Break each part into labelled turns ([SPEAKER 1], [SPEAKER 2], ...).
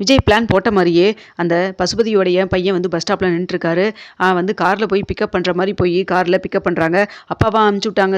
[SPEAKER 1] Vijay plan போட்ட மாதிரியே அந்த பசுபதியோடைய பையன் வந்து பஸ் ஸ்டாப்பில் நின்றுருக்காரு வந்து காரில் போய் பிக்கப் பண்ணுற மாதிரி போய் காரில் பிக்கப் பண்ணுறாங்க அப்பாவா அமுச்சு விட்டாங்க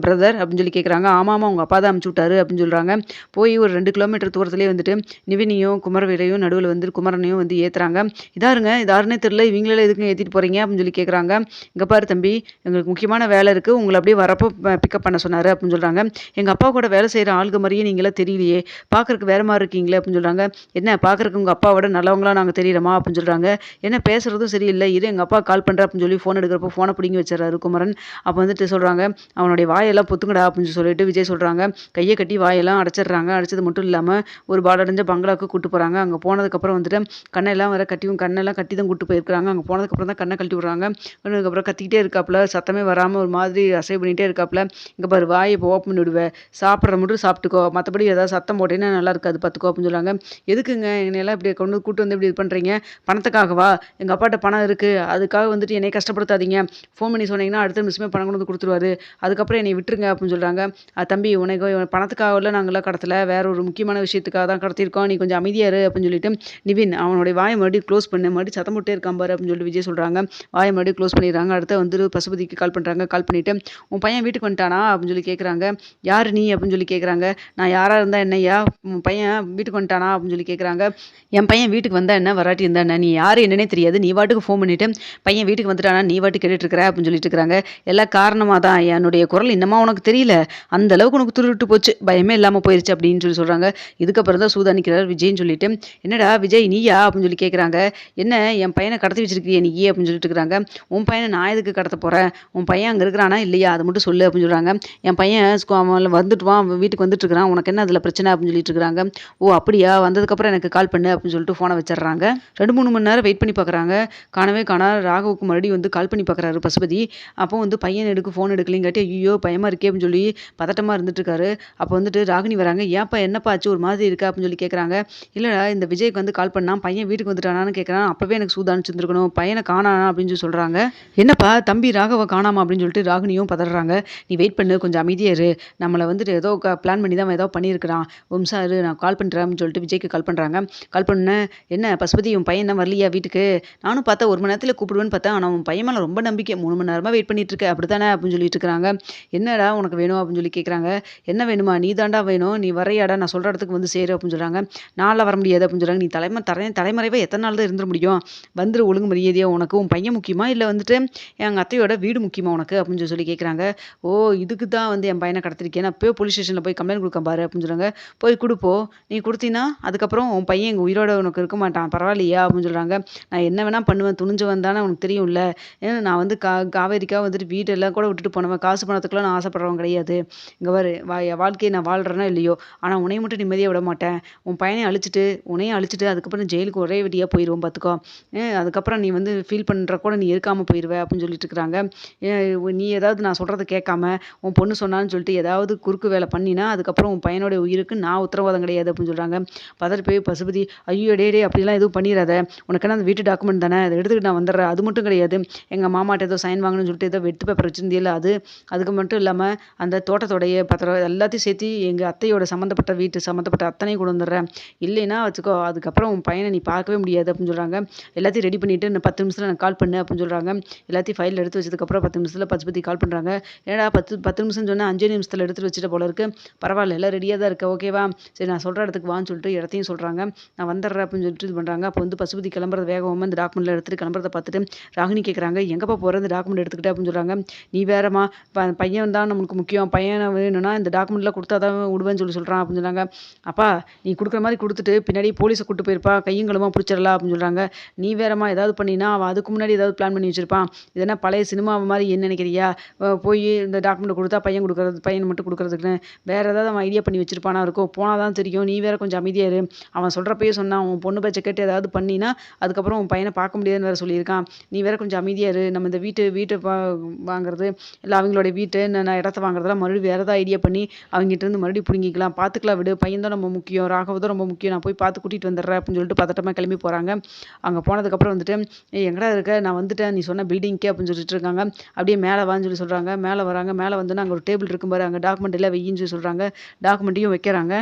[SPEAKER 1] பிரதர் அப்படின்னு சொல்லி கேட்குறாங்க ஆமாம் உங்கள் அப்பா தான் அமுச்சு விட்டாரு அப்படின்னு சொல்கிறாங்க போய் ஒரு ரெண்டு கிலோமீட்டர் தூரத்துலேயே வந்துட்டு நிவினியும் குமரவேலையும் நடுவில் வந்து குமரனையும் வந்து ஏற்றுறாங்க இதாருங்க இதாருன்னே தெரில இவங்களே எதுக்கும் ஏற்றிட்டு போகிறீங்க அப்படின்னு சொல்லி கேட்குறாங்க இங்கே பாரு தம்பி எங்களுக்கு முக்கியமான வேலை இருக்குது உங்களை அப்படியே வரப்போ பிக்கப் பண்ண சொன்னார் அப்படின்னு சொல்கிறாங்க எங்கள் அப்பா கூட வேலை செய்கிற ஆளுங்க மாதிரியே நீங்களாம் தெரியலையே பார்க்குறக்கு வேறு மாதிரி இருக்கீங்களே அப்படின்னு சொல்கிறாங்க என்ன பார்க்குறக்கு உங்கள் அப்பாவோட நல்லவங்களா நாங்கள் தெரியலமா அப்படின்னு சொல்கிறாங்க என்ன பேசுகிறதும் சரியில்லை. இரு எங்கள் அப்பா கால் பண்ணுற அப்படின்னு சொல்லி ஃபோன் எடுக்கிறப்போ ஃபோனை பிடிங்கி வச்சிடறாரு குமரன். அப்போ வந்துட்டு சொல்கிறாங்க அவனுடைய வாயெல்லாம் பொத்துங்கடா அப்படின்னு சொல்லிட்டு விஜய் சொல்கிறாங்க கையை கட்டி வாயெல்லாம் அடைச்சிடுறாங்க. அடைச்சது மட்டும் இல்லாமல் ஒரு பாடடைஞ்ச பங்களாவுக்கு கூட்டு போகிறாங்க அங்கே போனதுக்கப்புறம் வந்துட்டு கண்ணெல்லாம் வர கட்டி கண்ணெல்லாம் கட்டி தான் கூட்டு போயிருக்காங்க அங்கே போனதுக்கப்புறம் தான் கண்ணை கழட்டி விட்றாங்க. அதுக்கப்புறம் கத்திக்கிட்டே இருக்காப்புல சத்தமே வராமல் ஒரு மாதிரி அசை பண்ணிகிட்டே இருக்காப்புல. இங்கே பாரு வாயை இப்போ ஓப்பன் பண்ணி விடுவேன் சாப்பிட்ற மட்டும் சாப்பிட்டுக்கோ. மற்றபடி ஏதாவது சத்தம் போட்டேன்னா நல்லா இருக்காது. பார்த்துக்கோ அப்படின்னு சொல்லுவாங்க எதுக்குங்க என்னையெல்லாம் இப்படி கொண்டு கூட்டு வந்து இப்படி இது பண்ணுறீங்க பணத்துக்காகவா? எங்கள் அப்பாட்ட பணம் இருக்குது அதுக்காக வந்துட்டு என்னை கஷ்டப்படுத்தாதீங்க. ஃபோன் பண்ணி சொன்னீங்கன்னா அடுத்த நிமிஷமே பணம் கொண்டு வந்து கொடுத்துருவாரு. அதுக்கப்புறம் என்னை விட்டுருங்க அப்படின்னு சொல்கிறாங்க தம்பி உனக்கு பணத்துக்காகல நாங்களாம் கடத்தலை. வேற ஒரு முக்கியமான விஷயத்துக்காக தான் கடத்திருக்கோம் நீ கொஞ்சம் அமைதியாரு அப்படின்னு சொல்லிட்டு நிவின் அவனுடைய வாயை மறுபடியும் க்ளோஸ் பண்ணு. மறுபடியும் சத்தம் போட்டே இருக்கான் பாரு அப்படின்னு சொல்லிட்டு விஜய் சொல்கிறாங்க வாயை மறுபடியும் க்ளோஸ் பண்ணிடுறாங்க. அடுத்து வந்து பசுபதிக்கு கால் பண்ணுறாங்க கால் பண்ணிவிட்டு உன் பையன் வீட்டுக்கு வந்துட்டானா? அப்படின்னு சொல்லி கேட்குறாங்க யார் நீ? அப்படின்னு சொல்லி கேட்குறாங்க நான் யாராக இருந்தால் என்னையா உன் பையன் வீட்டுக்கு வந்துட்டானா? அப்படின்னு சொல்லி கேட்குறாங்க என் பையன் வீட்டுக்கு வந்தா என்ன வராட்டி இருந்தா என்ன? நீ யார் என்னன்னே தெரியாது. நீ வாட்டுக்கு ஃபோன் பண்ணிவிட்டு பையன் வீட்டுக்கு வந்துட்டானா? நீ வாட்டு கேட்டுட்ருக்கிற அப்படின்னு சொல்லிட்டு இருக்கிறாங்க எல்லாம் காரணமாக தான் என்னுடைய குரல் இன்னமா உனக்கு தெரியல. அந்த அளவுக்கு உனக்கு துருட்டு போச்சு. பயமே இல்லாமல் போயிருச்சு அப்படின்னு சொல்லி சொல்கிறாங்க இதுக்கப்புறம் தான் சூதானிக்கிறார் விஜய்னு சொல்லிட்டு. என்னடா விஜய் நீயா? அப்படின்னு சொல்லி கேட்குறாங்க என்ன என் பையனை கடத்தி வச்சிருக்கிறிய நீ அப்படின்னு சொல்லிட்டு இருக்கிறாங்க உன் பையனை நான் எதுக்கு கடத்த போகிறேன் உன் பையன் அங்கே இருக்கிறானா இல்லையா? அதை மட்டும் சொல்லு அப்படின்னு சொல்கிறாங்க என் பையன் அவன் வந்துட்டுவான் வீட்டுக்கு வந்துட்டு இருக்கிறான். உனக்கு என்ன அதில் பிரச்சனை? அப்படின்னு சொல்லிட்டு இருக்கிறாங்க ஓ அப்படியா? வந்ததுக்கப்புறம் எனக்கு கால் பண்ணு அப்படின்னு சொல்லிட்டு ஃபோனை வச்சிடுறாங்க. ரெண்டு மூணு மணி நேரம் வெயிட் பண்ணி பார்க்குறாங்க காணவே காணா ராகவுக்கு மறுபடியும் வந்து கால் பண்ணி பார்க்குறாரு பசுபதி. அப்போ வந்து பையன் எடுக்க ஃபோன் எடுக்கலைங்காட்டி ஐயோ பயமாக இருக்கே அப்படின்னு சொல்லி பதட்டமாக இருந்துட்டு இருக்காரு. அப்போ வந்துட்டு ராகினி வராங்க. ஏன்ப்பா என்னப்பா ஆச்சு? ஒரு மாதிரி இருக்கா? அப்படின்னு சொல்லி கேட்குறாங்க இல்லைடா இந்த விஜய்க்கு வந்து கால் பண்ணால் பையன் வீட்டுக்கு வந்துட்டானான்னு கேட்குறான் அப்போவே எனக்கு சூதானிச்சிருந்துருக்கணும் பையனை காணானா? அப்படின்னு சொல்லி சொல்கிறாங்க என்னப்பா தம்பி ராகவ காணாமா? அப்படின்னு சொல்லிட்டு ராகினியும் பதறாங்க. நீ வெயிட் பண்ணு கொஞ்சம் அமைதியாக இரு. நம்மளை வந்துட்டு ஏதோ பிளான் பண்ணி தான் ஏதோ பண்ணியிருக்கிறான். வம்சா இரு நான் கால் பண்ணுறேன் அப்படின்னு சொல்லிட்டு விஜய்க்கு கால் பண்ணுறாங்க கால் பண்ணேன் என்ன பசுபதி உன் பையன் தான் வரலையா வீட்டுக்கு? நானும் பார்த்தா ஒரு மணி நேரத்தில் கூப்பிடுவேன்னு பார்த்தா ஆனால் உன் பையன் மேலே ரொம்ப நம்பிக்கை. மூணு மணி நேரமாக வெயிட் பண்ணிட்டு இருக்க அப்படி தானே அப்படின்னு சொல்லிட்டு இருக்கிறாங்க. என்னடா உனக்கு வேணும்? அப்படின்னு சொல்லி கேட்குறாங்க என்ன வேணுமா? நீ தாண்டா வேணும். நீ வரையாடா நான் சொல்கிற இடத்துக்கு வந்து சேரு அப்படின்னு சொல்கிறாங்க நாளில் வர முடியாது அப்படின்னு சொல்கிறாங்க நீ தலைமை தலை தலைமறைவாக எத்தனை நாள் தான் இருந்துட முடியும்? வந்துரு ஒழுங்கு மரியாதையாக உனக்கு. உன் பையன் முக்கியமா இல்லை வந்துட்டு எங்கள் அத்தையோட வீடு முக்கியமா உனக்கு? அப்படின்னு சொல்லி கேட்குறாங்க ஓ இதுக்கு தான் வந்து என் பையனை கடத்திருக்கேன். நான் போய் போலீஸ் ஸ்டேஷனில் போய் கம்ப்ளைண்ட் கொடுக்க பாரு அப்படின்னு சொல்கிறாங்க போய் கொடுப்போ நீ கொடுத்தீங்கன்னா அதுக்கப்புறம் உன் பையன் எங்கள் உயிரோட உனக்கு இருக்க மாட்டான். பரவாயில்லையா அப்படின்னு சொல்கிறாங்க நான் என்ன வேணால் பண்ணுவேன் துணிஞ்சவன் தானே உனக்கு தெரியும்ல. ஏன்னா நான் வந்து கா காவேரிக்காக வந்துட்டு வீட்டெல்லாம் கூட விட்டுட்டு போனவன். காசு பணத்துக்குலாம் நான் ஆசைப்படுறவன் கிடையாது. இங்கே வரு வா என் வாழ்க்கையை நான் வாழ்கிறேனா இல்லையோ? ஆனால் உன்னைய மட்டும் நிம்மதியாக விட மாட்டேன். உன் பையனை அழிச்சிட்டு உன்னையும் அழிச்சிட்டு அதுக்கப்புறம் ஜெயிலுக்கு ஒரே வெட்டியாக போயிடுவோம் பார்த்துக்கோ அதுக்கப்புறம் நீ வந்து ஃபீல் பண்ணுற கூட நீ இருக்காமல் போயிடுவே அப்படின்னு சொல்லிட்டு இருக்கிறாங்க. நீ ஏதாவது நான் சொல்கிறத கேட்காம உன் பொண்ணு சொன்னான்னு சொல்லிட்டு ஏதாவது குறுக்கு வேலை பண்ணினா அதுக்கப்புறம் உன் பையனோட உயிருக்கு நான் உத்தரவாதம் கிடையாது அப்படின்னு சொல்கிறாங்க பதறி போய் பசுபதி ஐயோ டே டே அப்படிலாம் எதுவும் பண்ணிடாத உனக்கு அந்த வீட்டு டாக்குமெண்ட் தானே? அதை எடுத்துக்கிட்டு நான் வந்துடுறேன். அது மட்டும் கிடையாது. எங்கள் மாமாட்ட ஏதோ சைன் வாங்கணும்னு சொல்லிட்டு ஏதோ வெட்டு பேப்பர் வச்சிருந்தியில அது? அதுக்கு மட்டும் இல்லாமல் அந்த தோட்டத்தோடைய பத்திரம் எல்லாத்தையும் சேர்த்து எங்கள் அத்தையோட சம்மந்தப்பட்ட வீட்டு சம்மந்தப்பட்ட அத்தனையும் கொண்டு வந்துடுறேன். இல்லைன்னா வச்சுக்கோ அதுக்கப்புறம் உன் பையனை நீ பார்க்கவே முடியாது அப்படின்னு சொல்கிறாங்க எல்லாத்தையும் ரெடி பண்ணிவிட்டு இன்னும் பத்து நிமிஷத்தில் நான் கால் பண்ணு அப்படின்னு சொல்கிறாங்க எல்லாத்தையும் ஃபைல் எடுத்து வச்சதுக்கப்புறம் பத்து நிமிஷத்தில் பத்தி கால் பண்ணுறாங்க ஏன்னா பத்து பத்து நிமிஷம் சொன்னால் அஞ்சு நிமிஷத்தில் எடுத்துகிட்டு வச்சுட்டு போல இருக்குது பரவாயில்ல எல்லாம் ரெடியாக தான் இருக்குது ஓகேவா சரி நான் சொல்கிற இடத்துக்கு வான்னு சொல்லிட்டு இடத்தையும் சொல்கிறாங்க நான் வந்துடுறேன் அப்படின்னு சொல்லிட்டு இது பண்ணுறாங்க அப்போ வந்து பசுபதி கிளம்புறது வேகமாக இந்த டாக்குமெண்ட்டில் எடுத்துகிட்டு கிளம்புறத பார்த்துட்டு ராகினி கேட்குறாங்க எங்கப்பா போகிற இந்த டாக்குமெண்ட் எடுத்துக்கிட்டே அப்படின்னு சொல்கிறாங்க நீ வேறம்மா பையன் தான் நம்மளுக்கு முக்கியம். பையனை வேணும்னா இந்த டாக்குமெண்ட்லாம் கொடுத்தா தான் விடுவேன்னு சொல்லி சொல்கிறான் அப்படின்னு சொல்கிறாங்க அப்பா நீ கொடுக்குற மாதிரி கொடுத்துட்டு பின்னாடி போலீஸை கூட்டு போயிருப்பா. கையும் பிடிச்சிடலாம் அப்படின்னு சொல்கிறாங்க நீ வேறம்மா ஏதாவது பண்ணினா அவன் அதுக்கு முன்னாடி ஏதாவது பிளான் பண்ணி வச்சிருப்பான். இதெல்லாம் பழைய சினிமா மாதிரி என்ன நினைக்கிறியா? போய் இந்த டாக்குமெண்ட் கொடுத்தா பையன் கொடுக்குறது பையன் மட்டும் கொடுக்குறதுக்குன்னு வேறு ஏதாவது அவன் ஐடியா பண்ணி வச்சிருப்பானா இருக்கும். போனால் தான் தெரியும். நீ வேறு கொஞ்சம் அமைதியாக இரு. அவன் சொல்கிறப்பயே சொன்னான் உன் பொண்ணு பேச்சை கேட்டு ஏதாவது பண்ணினா அதுக்கப்புறம் உன் பையனை பார்க்க முடியாதுன்னு வேறு சொல்லியிருக்கான். நீ வேற கொஞ்சம் அமைதியாக இரு. நம்ம இந்த வீட்டு வீட்டை வாங்குறது இல்லை அவங்களோட வீட்டு நான் இடத்த வாங்குறதெல்லாம் மறுபடியும் வேறு ஏதாவது ஐடியா பண்ணி அவங்ககிட்ட இருந்து மறுபடியும் பிடுங்கிக்கலாம். பார்த்துக்கலாம் விடு. பையன் தான் ரொம்ப முக்கியம். ராகவ தான் ரொம்ப முக்கியம். நான் போய் பார்த்து கூட்டிகிட்டு வந்துடுறேன் அப்படின்னு சொல்லிட்டு பதட்டமாக கிளம்பி போகிறாங்க அங்கே போனதுக்கப்புறம் வந்துட்டு எங்கடா இருக்க? நான் வந்துட்டேன். நீ சொன்ன பில்டிங்க்கே அப்படின்னு சொல்லிட்டு இருக்காங்க. அப்படியே மேலே வான்னு சொல்லி சொல்கிறாங்க மேலே வராங்க. மேலே வந்து அங்கே ஒரு டேபிள் இருக்கும் பாரு. அங்கே டாக்குமெண்ட் எல்லாம் வெயின்னு சொல்லி சொல்கிறாங்க டாக்குமெண்ட்டையும் வைக்கிறாங்க.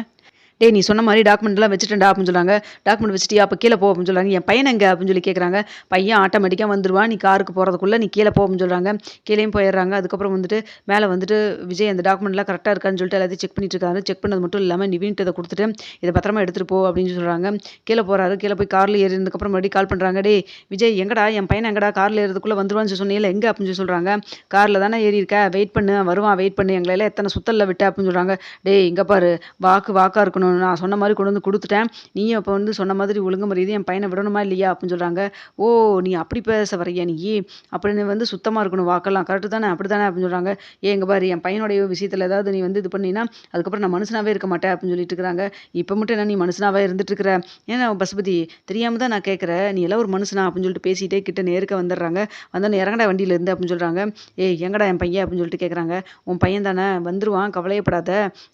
[SPEAKER 1] டே நீ சொன்ன மாதிரி டாக்குமெண்ட்லாம் வச்சுட்டேன்டா அப்படின்னு சொல்கிறாங்க டாக்குமெண்ட் வச்சுட்டு அப்போ கீழே போ அப்படின்னு சொல்கிறாங்க என் பையன் எங்கே? அப்படின்னு சொல்லி கேட்குறாங்க பையன் ஆட்டோமேட்டிக்காக வந்துடுவான் நீ காருக்கு போகிறதுக்குள்ளே நீ கீழே போ அப்படின்னு சொல்கிறாங்க கீழேயும் போயிடுறாங்க. அதுக்கப்புறம் வந்துட்டு மேலே வந்துட்டு விஜய் அந்த டாக்குமெண்ட்லாம் கரெக்டாக இருக்கான்னு சொல்லிட்டு எல்லாத்தையும் செக் பண்ணிட்டு இருக்காரு. செக் பண்ணது மட்டும் இல்லாமல் நிவின்ட்டு இதை கொடுத்துட்டு இதை பத்திரமா எடுத்துகிட்டு போ அப்படின்னு சொல்கிறாங்க கீழே போகிறாரு கீழே போய் காரில் ஏறினதுக்கப்புறம் மறுபடியும் கால் பண்ணுறாங்க டே விஜய் எங்கடா? என் பையன் எங்கடா? காரில் ஏறதுக்குள்ளே வந்துடுவான்னு சொன்னீங்களா எங்கே? அப்படின்னு சொல்லி சொல்கிறாங்க காரில் தானே ஏறி இருக்க? வெயிட் பண்ணு. வருவான் வெயிட் பண்ணு. எங்களெல்லாம் எத்தனை சுத்தலில் விட்ட? அப்படின்னு சொல்கிறாங்க டேய் இங்கே பாரு. வாக்கு வாக்காக இருக்கணும். நான் சொன்ன மாதிரி கொண்டு வந்து கொடுத்துட்டேன். நீயும் இப்போ வந்து சொன்ன மாதிரி ஒழுங்கு மரியாதை என் பையனை விடணுமா இல்லையா அப்படின்னு சொல்கிறாங்க ஓ நீ அப்படி பேச வரையா நீ? அப்படின்னு வந்து சுத்தமாக இருக்கணும். வாக்கெல்லாம் கரெக்டு தானே? அப்படி தானே அப்படின்னு சொல்கிறாங்க ஏ எங்கள் பாரு என் பையனுடைய விஷயத்தில் ஏதாவது நீ வந்து இது பண்ணினா அதுக்கப்புறம் நான் மனுஷனாவே இருக்க மாட்டேன் அப்படின்னு சொல்லிட்டு இருக்கிறாங்க. இப்போ மட்டும் என்ன நீ மனுஷனாவே இருந்துட்டு இருக்கிற? ஏன்னா பசுபதி தெரியாமல் தான் நான் கேட்குறேன் நீ எல்லாம் ஒரு மனுஷனா அப்படின்னு சொல்லிட்டு பேசிட்டே கிட்ட நேருக்க வந்துடுறாங்க. வந்தோடனே இறங்கடா வண்டியில இருந்து அப்படின்னு சொல்கிறாங்க ஏ எங்கடா என் பையன் அப்படின்னு சொல்லிட்டு கேட்குறாங்க உன் பையன் தானே? வந்துடுவான் கவலையப்படாத.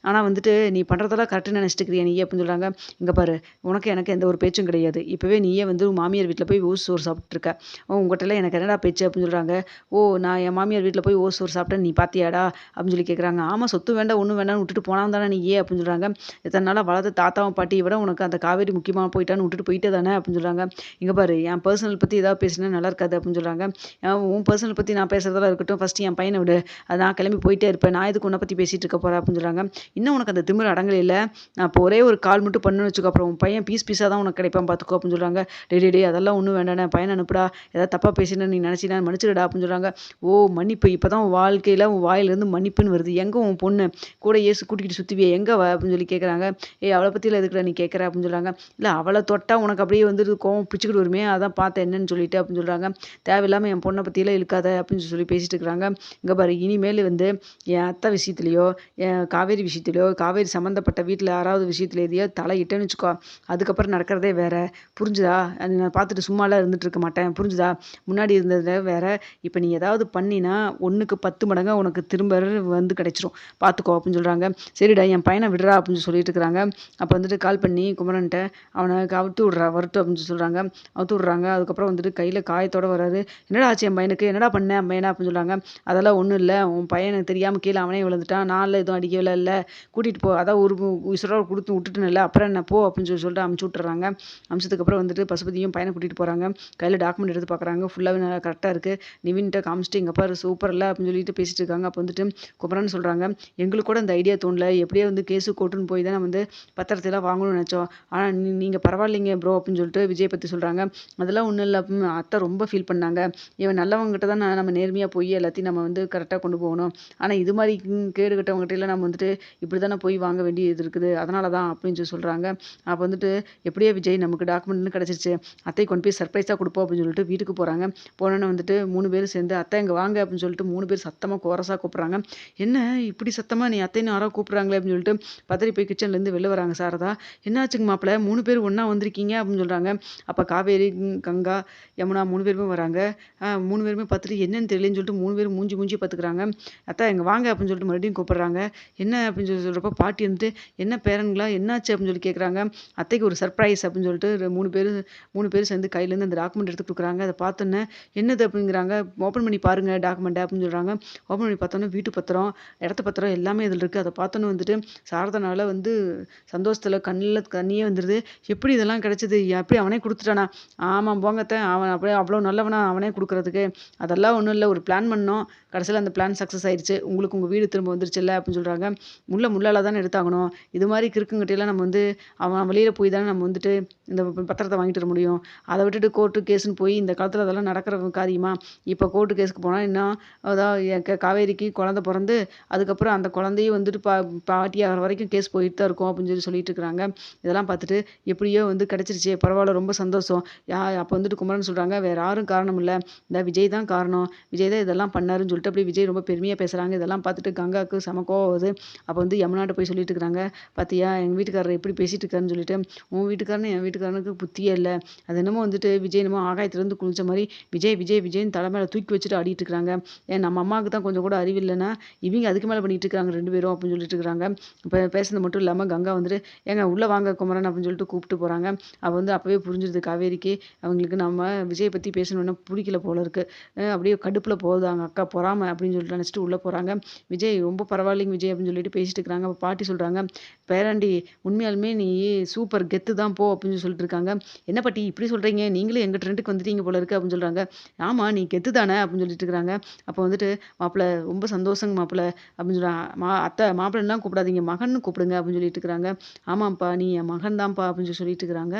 [SPEAKER 1] ஆனால் வந்துட்டு நீ பண்ணுறதெல்லாம் கரெக்டுன்னு நினச்சிட்டு வச்சுட்டுக்கிறியா நீயே அப்படின்னு சொல்கிறாங்க இங்கே பாரு உனக்கு எனக்கு எந்த ஒரு பேச்சும் கிடையாது. இப்போவே நீயே வந்து மாமியார் வீட்டில் போய் ஓஸ் சோறு சாப்பிட்ருக்க உங்கள்கிட்ட எனக்கு என்னடா பேச்சு அப்படின்னு சொல்கிறாங்க ஓ நான் என் மாமியார் வீட்டில் போய் ஓஸ் சோறு சாப்பிட்டேன் நீ பார்த்தியாடா அப்படின்னு சொல்லி கேட்குறாங்க ஆமாம் சொத்து வேண்டாம் ஒன்றும் வேண்டாம்னு விட்டுட்டு போனால் தானே நீ ஏன் அப்படின்னு சொல்கிறாங்க இத்தனை நாளாக வளர்த்த தாத்தாவும் பாட்டியை விட உனக்கு அந்த காவேரி முக்கியமாக போயிட்டான்னு விட்டுட்டு போயிட்டே தானே அப்படின்னு சொல்கிறாங்க இங்கே பாரு என் பர்சனல் பற்றி ஏதாவது பேசினா நல்லா இருக்காது அப்படின்னு சொல்கிறாங்க உன் பர்சனல் பற்றி நான் பேசுகிறதெல்லாம் இருக்கட்டும். ஃபஸ்ட்டு என் பையனை விடு. அது நான் கிளம்பி போயிட்டே இருப்பேன். நான் இதுக்கு உன்னை பற்றி பேசிகிட்டு இருக்க போகிறேன் அப்படின்னு சொல்கிறாங்க இன்னும் உனக்கு அந்த திமிர் அடங்கல இல்லை நான் இப்போ ஒரே ஒரு கால் மட்டும் பண்ணுன்னு வச்சுக்கோ அப்புறம் உன் பையன் பீஸ் பீஸாக தான் உனக்கு கிடைப்பான் பார்த்துக்கோ அப்படின்னு சொல்கிறாங்க டே டே டே அதெல்லாம் ஒன்றும் வேண்டாண்ணே பையனை அனுப்புடா ஏதாவது தப்பாக பேசினா நீ நினச்சினா மன்னிச்சிடா அப்படின்னு சொல்கிறாங்க ஓ மன்னிப்பு. இப்போ தான் உன் வாழ்க்கையில் உன் வாயிலேருந்து மன்னிப்புன்னு வருது. எங்கே உன் பொண்ணு? கூட ஏசு கூட்டிகிட்டு சுற்றுவியே எங்கே வா அப்படின்னு சொல்லி கேட்குறாங்க ஏ அவளை பற்றியில் எதுக்குடா நீ கேட்குற அப்படின்னு சொல்கிறாங்க இல்லை அவளை தொட்டால் உனக்கு அப்படியே வந்துட்டு கோவம் பிடிச்சிக்கிட்டு வருமே அதான் பார்த்தேன் என்னன்னு சொல்லிட்டு அப்படின்னு சொல்கிறாங்க தேவையில்லாமல் என் பொண்ணை பற்றியெல்லாம் இழுக்காத அப்படின்னு சொல்லி பேசிட்டு இருக்கிறாங்க. இங்கே பாரு இனிமேல் வந்து என் அத்தை விஷயத்துலையோ என் காவேரி விஷயத்துலையோ காவேரி சம்மந்தப்பட்ட வீட்டில் யாராவது விஷயத்துல எதையோ தலையிட்டேன்னு வச்சுக்கோ அதுக்கப்புறம் நடக்கிறதே வேற. புரிஞ்சுதா? அது நான் பார்த்துட்டு சும்மாலாம் இருந்துட்டு இருக்க மாட்டேன். புரிஞ்சுதா? முன்னாடி இருந்ததில் வேற. இப்போ நீ ஏதாவது பண்ணினா ஒன்றுக்கு பத்து மடங்காக உனக்கு திரும்ப வந்து கிடைச்சிரும். பார்த்துக்கோ அப்படின்னு சொல்கிறாங்க சரிடா என் பையனை விடுறா அப்படின்னு சொல்லிட்டு இருக்கிறாங்க அப்போ வந்துட்டு கால் பண்ணி குமரன்ட்ட அவனை அவுத்து விட்றா வரட்டும் அப்படின்னு சொல்கிறாங்க அவுத்து விட்றாங்க. அதுக்கப்புறம் வந்துட்டு கையில் காயத்தோட வராது என்னடா ஆச்சு என் பையனுக்கு? என்னடா பண்ணேன் பையனா? அப்படின்னு சொல்கிறாங்க அதெல்லாம் ஒன்றும் இல்லை. உன் பையனுக்கு தெரியாமல் கீழே அவனே விழுந்துட்டான். நாளில் எதுவும் அடிக்கவில்லை இல்லை. கூட்டிகிட்டு போ. அதான் ஒரு உசுரோட கொடுத்து விட்டுட்டுன்னு அப்புறம் என்ன போ அப்படின்னு சொல்லி சொல்லிட்டு அமுச்சு விட்டுறாங்க. அமிச்சதுக்கப்புறம் வந்துட்டு பசுபதியும் பையனை கூட்டிகிட்டு போகிறாங்க கையில் டாக்குமெண்ட் எடுத்து பார்க்குறாங்க ஃபுல்லாகவே நல்லா கரெக்டாக இருக்குது நிவின்கிட்ட காமிச்சிட்டு எங்கள் பாரு சூப்பர் இல்லை அப்படின்னு சொல்லிட்டு பேசிட்டு இருக்காங்க. அப்போ வந்துட்டு குமரன் சொல்கிறாங்க எங்களுக்கு கூட அந்த ஐடியா தோணல. எப்படியே வந்து கேஸு கோட்டுன்னு போய் தான் வந்து பத்திரத்தெல்லாம் வாங்கணும்னு நினச்சோம். ஆனால் நீ நீங்கள் பரவாயில்லைங்க ப்ரோ அப்படின்னு சொல்லிட்டு விஜய் பற்றி சொல்கிறாங்க அதெல்லாம் ஒன்றும் இல்லை அத்தை ரொம்ப ஃபீல் பண்ணாங்க. இவன் நல்லவங்ககிட்ட தான் நம்ம நேர்மையாக போய் எல்லாத்தையும் நம்ம வந்து கரெக்டாக கொண்டு போகணும். ஆனால் இது மாதிரி கேடு கட்டவங்ககிட்ட நம்ம வந்துட்டு இப்படி தானே போய் வாங்க வேண்டியது இருக்குது. அதனால் தான் அப்படின்னு சொல்லி சொல்கிறாங்க அப்போ வந்துட்டு எப்படியோ விஜய் நமக்கு டாக்குமெண்ட்னு கிடச்சிருச்சு. அத்தை கொண்டு போய் சர்ப்ரைஸாக கொடுப்போம் அப்படின்னு சொல்லிட்டு வீட்டுக்கு போகிறாங்க போனோன்னு வந்துட்டு மூணு பேர் சேர்ந்து அத்தை இங்கே வாங்க அப்படின்னு சொல்லிட்டு மூணு பேர் சத்தமாக கோரஸாக கூப்பிட்றாங்க. என்ன? இப்படி சத்தமாக நீ அத்தைன்னு யாரோ கூப்பிட்றாங்களே அப்படின்னு சொல்லிட்டு பதறி போய் கிச்சன்லேருந்து வெளில வராங்க சாரதா. என்னாச்சுங்க மாப்பிள்ள மூணு பேர் ஒன்றா வந்திருக்கீங்க அப்படின்னு சொல்கிறாங்க அப்போ காவேரி கங்கா யமுனா மூணு பேருமே வராங்க. மூணு பேருமே பார்த்துட்டு என்னன்னு தெரியலன்னு சொல்லிட்டு மூணு பேரும் மூஞ்சி மூஞ்சி பார்த்துக்குறாங்க. அத்தா இங்கே வாங்க அப்படின்னு சொல்லிட்டு மறுபடியும் கூப்பிட்றாங்க. என்ன? அப்படின்னு சொல்லி சொல்கிறப்ப பாட்டி வந்துட்டு என்ன பேரன் பேரன்களா என்னாச்சு அப்படின்னு சொல்லி கேட்குறாங்க அத்தைக்கு ஒரு சர்ப்ரைஸ் அப்படின்னு சொல்லிட்டு மூணு பேர் மூணு பேர் சேர்ந்து கையிலேருந்து அந்த டாக்குமெண்ட் எடுத்து கொடுக்குறாங்க அதை பார்த்தோன்னே என்னது அப்படிங்கிறாங்க. ஓப்பன் பண்ணி பாருங்கள் டாக்குமெண்ட் அப்படின்னு சொல்கிறாங்க ஓப்பன் பண்ணி பார்த்தோன்னே வீட்டு பத்திரம் இடத்த பத்திரம் எல்லாமே இதில் இருக்குது அதை பார்த்தோன்னே வந்துட்டு சாரதனால வந்து சந்தோஷத்தில் கண்ணில் தண்ணியே வந்துடுது எப்படி இதெல்லாம் கிடச்சிது? எப்படி அவனே கொடுத்துட்டானா? ஆமாம் போங்கத்த அவன் அப்படியே அவ்வளோ நல்லவனா அவனே கொடுக்குறதுக்கு. அதெல்லாம் ஒன்றும் இல்லை. ஒரு பிளான் பண்ணோம். கடைசியில் அந்த பிளான் சக்ஸஸ் ஆயிடுச்சு உங்களுக்கு உங்கள் வீடு திரும்ப வந்துருச்சுல்ல அப்படின்னு சொல்கிறாங்க முள்ள முள்ளால் தானே எடுத்தாகணும். இது மாதிரி கிறுக்குங்கிட்டையெல்லாம் நம்ம வந்து அவன் வெளியில் போய் தானே நம்ம வந்துட்டு இந்த பத்திரத்தை வாங்கிட்டு வர முடியும். அதை விட்டுட்டு கோர்ட்டு கேஸுன்னு போய் இந்த காலத்தில் அதெல்லாம் நடக்கிற காரியமா? இப்போ கோர்ட்டு கேஸுக்கு போனால் இன்னும் அதாவது காவேரிக்கு குழந்த பிறந்து அதுக்கப்புறம் அந்த குழந்தையும் வந்துட்டு பா பாட்டி ஆகிற வரைக்கும் கேஸ் போயிட்டு தான் இருக்கும் அப்படின்னு சொல்லி சொல்லிட்டு இருக்கிறாங்க. இதெல்லாம் பார்த்துட்டு எப்படியோ வந்து கிடச்சிருச்சு. பரவாயில்ல ரொம்ப சந்தோஷம். யா அப்போ வந்துட்டு குமரன் சொல்கிறாங்க வேறு யாரும் காரணம் இல்லை. இந்த விஜய் தான் காரணம். விஜய் தான் இதெல்லாம் பண்ணாருன்னு சொல்லி சொல்லிட்டு அப்படி விஜய் ரொம்ப பெருமையாக பேசுகிறாங்க இதெல்லாம் பார்த்துட்டு கங்காவுக்கு செம ஆகுது அப்போ வந்து யமுனாட்ட போய் சொல்லிட்டு இருக்கிறாங்க. பார்த்தியா எங்கள் வீட்டுக்காரர் எப்படி பேசிட்டு இருக்காருன்னு சொல்லிட்டு உன் வீட்டுக்காரனு என் வீட்டுக்காரனுக்கு புத்தியே இல்லை. அது என்னமோ வந்துட்டு விஜய் என்னமோ ஆகாயத்துலேருந்து குளிச்ச மாதிரி விஜய் விஜய் விஜய்னு தலை மேலே தூக்கி வச்சுட்டு ஆடிட்டு இருக்கிறாங்க. ஏன் நம்ம அம்மாவுக்கு தான் கொஞ்சம் கூட அறிவில்லைன்னா இவங்க அதுக்கு மேலே பண்ணிட்டு இருக்காங்க ரெண்டு பேரும் அப்படின்னு சொல்லிட்டு இருக்கிறாங்க. இப்போ பேசுனது மட்டும் இல்லாமல் கங்கா வந்துட்டு ஏங்க உள்ளே வாங்க குமரன் அப்படின்னு சொல்லிட்டு கூப்பிட்டு போகிறாங்க அவள் வந்து அப்போவே புரிஞ்சிருது காவேரிக்கு அவங்களுக்கு நம்ம விஜய் பற்றி பேசணுன்னா பிடிக்கல போல இருக்குது அப்படியே கடுப்பில் போகுது. அவங்க அக்கா பொறா பொறாமை அப்படின்னு சொல்லிட்டு நினச்சிட்டு உள்ளே போகிறாங்க விஜய் ரொம்ப பரவாயில்லைங்க விஜய் அப்படின்னு சொல்லிட்டு பேசிட்டு இருக்கிறாங்க. அப்போ பாட்டி சொல்கிறாங்க பேராண்டி உண்மையாலுமே நீ சூப்பர் கெத்து தான் போ அப்படின்னு சொல்லிட்டு இருக்காங்க. என்ன பாட்டி இப்படி சொல்கிறீங்க நீங்களும் எங்கள் ட்ரெண்டுக்கு வந்துட்டீங்க போல இருக்கு அப்படின்னு சொல்கிறாங்க ஆமாம் நீ கெத்து தானே அப்படின்னு சொல்லிட்டு இருக்கிறாங்க. அப்போ வந்துட்டு மாப்பிள்ளை ரொம்ப சந்தோஷங்க மாப்பிள்ளை அப்படின்னு சொல்கிறாங்க மா அத்தை மாப்பிள்ளைலாம் கூப்பிடாதீங்க மகன் கூப்பிடுங்க அப்படின்னு சொல்லிட்டு இருக்கிறாங்க. ஆமாம்ப்பா நீ என் மகன் தான்ப்பா அப்படின்னு சொல்லிட்டு இருக்கிறாங்க.